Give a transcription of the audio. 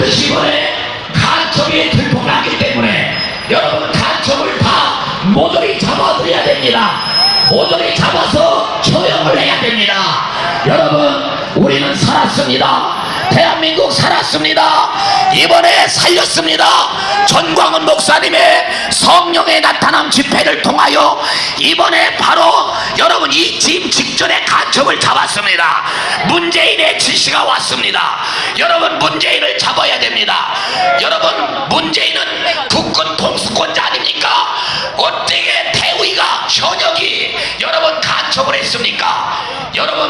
반드시 이번에 간첩이 들통나기 때문에 여러분 간첩을 다 모조리 잡아드려야 됩니다. 모조리 잡아서 처형을 해야 됩니다. 여러분 우리는 살았습니다. 대한민국 살았습니다. 이번에 살렸습니다. 전광훈 목사님의 성령의 나타남 집회를 통하여 이번에 바로 이짐 직전에 간첩을 잡았습니다. 문재인의 지시가 왔습니다. 여러분 문재인을 잡아야 됩니다. 여러분 문재인은 국군 통수권자 아닙니까? 어떻게 태우이가 현역이 여러분 간첩을 했습니까? 여러분